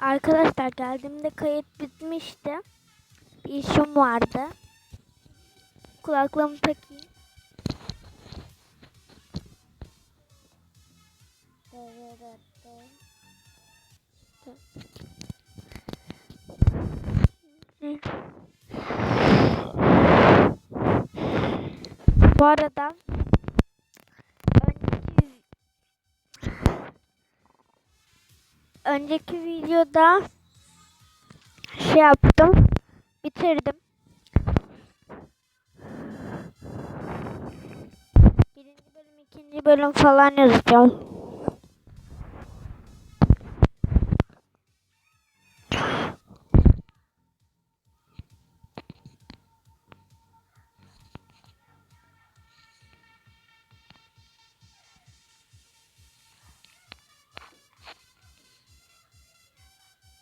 Arkadaşlar geldiğimde kayıt bitmişti. Bir işim vardı. Kulaklığımı takayım. Bu arada önceki videoda şey yaptım. Bitirdim. Birinci bölüm, ikinci bölüm falan yazacağım.